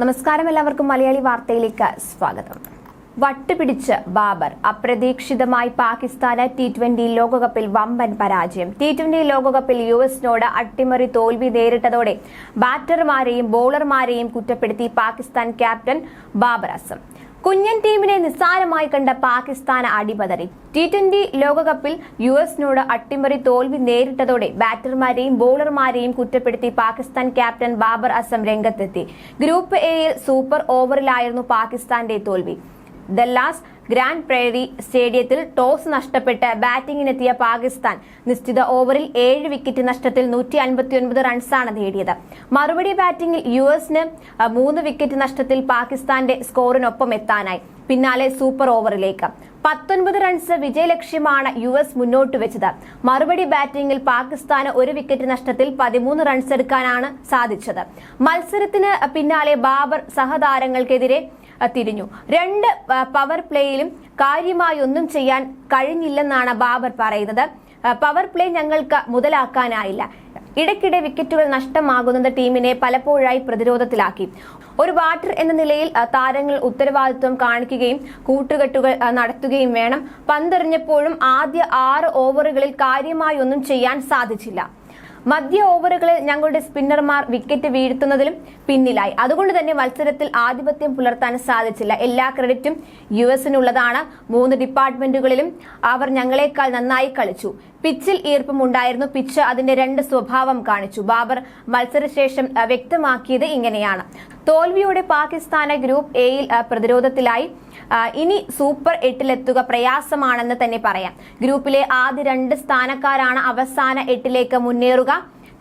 നമസ്കാരം എല്ലാവർക്കും മലയാളി വാർത്തയിലേക്ക് സ്വാഗതം. വട്ടുപിടിച്ച് ബാബർ അപ്രതീക്ഷിതമായി പാകിസ്ഥാന് ടി ട്വന്റി ലോകകപ്പിൽ വമ്പൻ പരാജയം. ടി ട്വന്റി ലോകകപ്പിൽ യു എസിനോട് അട്ടിമറി തോൽവി നേരിട്ടതോടെ ബാറ്റർമാരെയും ബോളർമാരെയും കുറ്റപ്പെടുത്തി പാകിസ്ഥാൻ ക്യാപ്റ്റൻ ബാബർ അസം. കുഞ്ഞൻ ടീമിനെ നിസ്സാരമായി കണ്ട പാകിസ്ഥാൻ അടിപതറി. ടി ട്വന്റി ലോകകപ്പിൽ യു എസിനോട് അട്ടിമറി തോൽവി നേരിട്ടതോടെ ബാറ്റർമാരെയും ബോളർമാരെയും കുറ്റപ്പെടുത്തി പാകിസ്ഥാൻ ക്യാപ്റ്റൻ ബാബർ അസം രംഗത്തെത്തി. ഗ്രൂപ്പ് എയിൽ സൂപ്പർ ഓവറിലായിരുന്നു പാകിസ്ഥാന്റെ തോൽവി. ദ ദല്ലാസ് ഗ്രാൻഡ് പ്രേരി സ്റ്റേഡിയത്തിൽ ടോസ് നഷ്ടപ്പെട്ട് ബാറ്റിംഗിനെത്തിയ പാകിസ്ഥാൻ നിശ്ചിത ഓവറിൽ ഏഴ് വിക്കറ്റ് നഷ്ടത്തിൽ നൂറ്റി അൻപത്തിയൊൻപത് റൺസാണ് നേടിയത്. മറുപടി ബാറ്റിംഗിൽ യു എസിന് മൂന്ന് വിക്കറ്റ് നഷ്ടത്തിൽ പാകിസ്ഥാന്റെ സ്കോറിനൊപ്പം എത്താനായി. പിന്നാലെ സൂപ്പർ ഓവറിലേക്ക്. പത്തൊൻപത് റൺസ് വിജയലക്ഷ്യമാണ് യു എസ് മുന്നോട്ട് വെച്ചത്. മറുപടി ബാറ്റിംഗിൽ പാകിസ്ഥാന് ഒരു വിക്കറ്റ് നഷ്ടത്തിൽ പതിമൂന്ന് റൺസ് എടുക്കാനാണ് സാധിച്ചത്. മത്സരത്തിന് പിന്നാലെ ബാബർ സഹതാരങ്ങൾക്കെതിരെ തിരിഞ്ഞു. രണ്ട് പവർ പ്ലേയിലും കാര്യമായി ഒന്നും ചെയ്യാൻ കഴിഞ്ഞില്ലെന്നാണ് ബാബർ പറയുന്നത്. പവർ പ്ലേ ഞങ്ങൾക്ക് മുതലാക്കാനായില്ല. ഇടയ്ക്കിടെ വിക്കറ്റുകൾ നഷ്ടമാകുന്നത് ടീമിനെ പലപ്പോഴായി പ്രതിരോധത്തിലാക്കി. ഒരു ബാറ്റർ എന്ന നിലയിൽ താരങ്ങൾ ഉത്തരവാദിത്വം കാണിക്കുകയും കൂട്ടുകെട്ടുകൾ നടത്തുകയും വേണം. പന്തെറിഞ്ഞപ്പോഴും ആദ്യ ആറ് ഓവറുകളിൽ കാര്യമായൊന്നും ചെയ്യാൻ സാധിച്ചില്ല. മധ്യ ഓവറുകളിൽ ഞങ്ങളുടെ സ്പിന്നർമാർ വിക്കറ്റ് വീഴ്ത്തുന്നതിലും പിന്നിലായി. അതുകൊണ്ട് തന്നെ മത്സരത്തിൽ ആധിപത്യം പുലർത്താൻ സാധിച്ചില്ല. എല്ലാ ക്രെഡിറ്റും യു എസിനുള്ളതാണ്. മൂന്ന് ഡിപ്പാർട്ട്മെന്റുകളിലും അവർ ഞങ്ങളെക്കാൾ നന്നായി കളിച്ചു. പിച്ചിൽ ഈർപ്പം ഉണ്ടായിരുന്നു പിച്ച് അതിന്റെ രണ്ട് സ്വഭാവം കാണിച്ചു. ബാബർ മത്സരശേഷം വ്യക്തമാക്കിയത് ഇങ്ങനെയാണ്. തോൽവിയോടെ പാകിസ്ഥാന് ഗ്രൂപ്പ് എയിൽ പ്രതിരോധത്തിലായി. ഇനി സൂപ്പർ എട്ടിലെത്തുക പ്രയാസമാണെന്ന് തന്നെ പറയാം. ഗ്രൂപ്പിലെ ആദ്യ രണ്ട് സ്ഥാനക്കാരാണ് അവസാന എട്ടിലേക്ക് മുന്നേറുക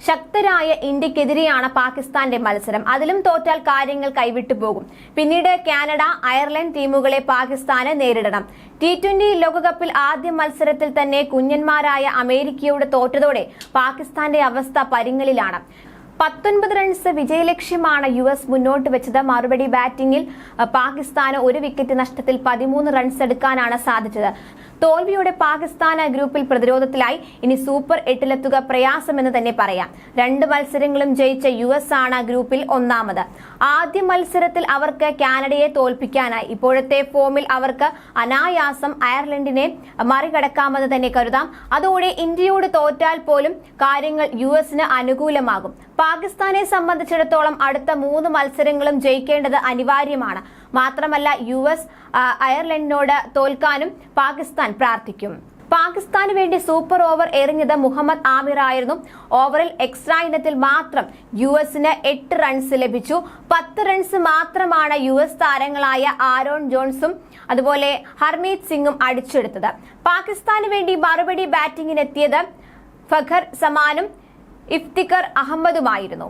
ശക്തരായ ഇന്ത്യക്കെതിരെയാണ് പാകിസ്ഥാന്റെ മത്സരം. അതിലും തോറ്റാൽ കാര്യങ്ങൾ കൈവിട്ടു പോകും. പിന്നീട് കാനഡ അയർലൻഡ് ടീമുകളെ പാകിസ്ഥാന് നേരിടണം. ടി ട്വന്റി ലോകകപ്പിൽ ആദ്യ മത്സരത്തിൽ തന്നെ കുഞ്ഞന്മാരായ അമേരിക്കയോട് തോറ്റതോടെ പാകിസ്ഥാന്റെ അവസ്ഥ പരിങ്ങലിലാണ്. പത്തൊൻപത് റൺസ് വിജയലക്ഷ്യമാണ് യു എസ് മുന്നോട്ട് വെച്ചത്. മറുപടി ബാറ്റിംഗിൽ പാകിസ്ഥാന് ഒരു വിക്കറ്റ് നഷ്ടത്തിൽ പതിമൂന്ന് റൺസ് എടുക്കാനാണ് സാധിച്ചത്. തോൽവിയോടെ പാകിസ്ഥാന് ഗ്രൂപ്പിൽ പ്രതിരോധത്തിലായി. ഇനി സൂപ്പർ എട്ടിലെത്തുക പ്രയാസമെന്ന് തന്നെ പറയാം. രണ്ട് മത്സരങ്ങളും ജയിച്ച യു എസ് ആണ് ഗ്രൂപ്പിൽ ഒന്നാമത്. ആദ്യ മത്സരത്തിൽ അവർക്ക് കാനഡയെ തോൽപ്പിക്കാനായി. ഇപ്പോഴത്തെ ഫോമിൽ അവർക്ക് അനായാസം അയർലൻഡിനെ മറികടക്കാമെന്ന് തന്നെ കരുതാം. അതോടെ ഇന്ത്യയോട് തോറ്റാൽ പോലും കാര്യങ്ങൾ യു എസിന് അനുകൂലമാകും. പാകിസ്ഥാനെ സംബന്ധിച്ചിടത്തോളം അടുത്ത മൂന്ന് മത്സരങ്ങളും ജയിക്കേണ്ടത് അനിവാര്യമാണ്. മാത്രമല്ല യു എസ് അയർലൻഡിനോട് തോൽക്കാനും പാകിസ്ഥാൻ പ്രാർത്ഥിക്കും. പാകിസ്ഥാന് വേണ്ടി സൂപ്പർ ഓവർ എറിഞ്ഞത് മുഹമ്മദ് ആമിർ ആയിരുന്നു. ഓവറിൽ എക്സ്ട്രാ ഇനത്തിൽ മാത്രം യു എസിന് എട്ട് റൺസ് ലഭിച്ചു. പത്ത് റൺസ് മാത്രമാണ് യു എസ് താരങ്ങളായ ആരോൺ ജോൺസും അതുപോലെ ഹർമീത് സിംഗും അടിച്ചെടുത്തത്. പാകിസ്ഥാന് വേണ്ടി മറുപടി ബാറ്റിംഗിനെത്തിയത് ഫഖർ സമാനും ഇഫ്തിക്കർ അഹമ്മദുമായിരുന്നു.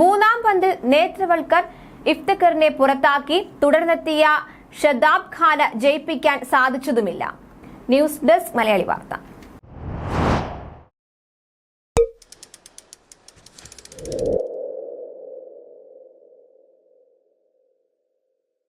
മൂന്നാം പന്തിൽ നേത്രവൽക്കർ ഇഫ്തിക്കറിനെ പുറത്താക്കി തുടർന്നെത്തിയ ഷദാബ് ഖാന ജയിപ്പിക്കാൻ സാധിച്ചതുമില്ല. News desk Malayali Vartha.